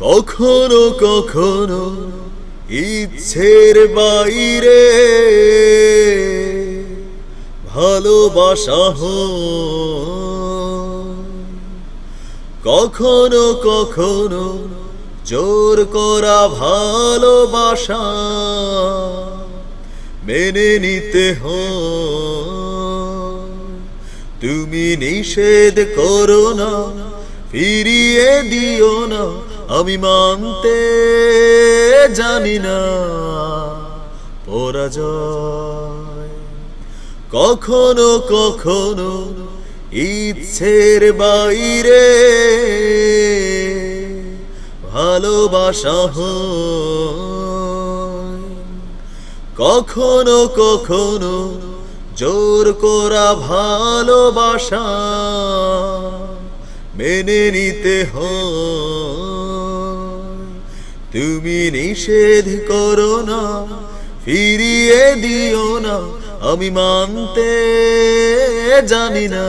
কখনো কখনো ইচ্ছের বাইরে ভালোবাসা। কখনো কখনো জোর করা ভালোবাসা মেনে নিতে হয় তুমি নিষেধ করো না, ফিরিয়ে দিও না আমি মানতে জানি না। পরাজয়। কখনো কখনো ইচ্ছের বাইরে ভালোবাসা কখনো কখনো জোর করা ভালোবাসা মেনে নিতে হয়। তুমি নিষেধ করো না, ফিরিয়ে দিও না, আমি মানতে জানি না।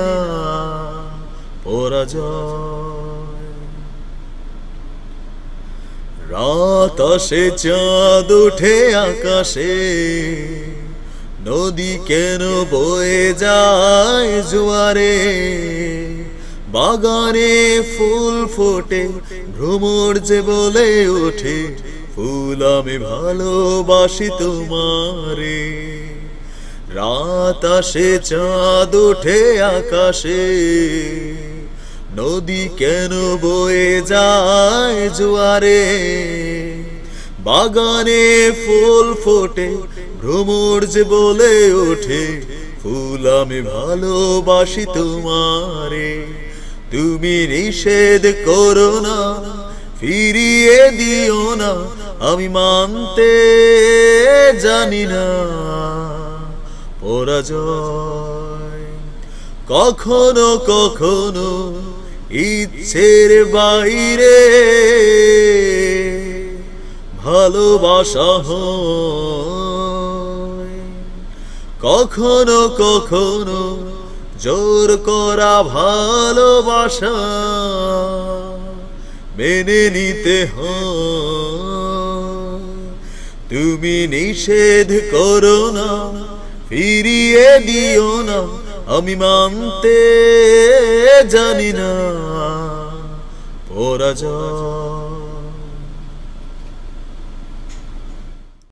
রাত আসে, চাঁদ উঠে আকাশে। নদী কেন বয়ে যায় জোয়ারে? বাগানে ফুল ফোটে, ভ্রমর যে বলে ওঠে, ফুল আমি ভালোবাসি তোমারে। রাত আসে, চাঁদ ওঠে আকাশে, নদী কেন বয়ে যায় জোয়ারে? বাগানে ফুল ফোটে, ভ্রমর যে বলে ওঠে, ফুল আমি ভালোবাসি তোমারে। তুমি নিষেধ করো না, ফিরিয়ে দিও না, আমি মানতে জানি না। পরাজয় কখনো কখনো ইচ্ছের বাইরে। ভালোবাসা কখনো কখনো জোর করা ভালোবাসা মেনে নিতে তুমি নিষেধ করো না, ফিরিয়ে দিও না, আমি মানতে জানি না। পরাজয়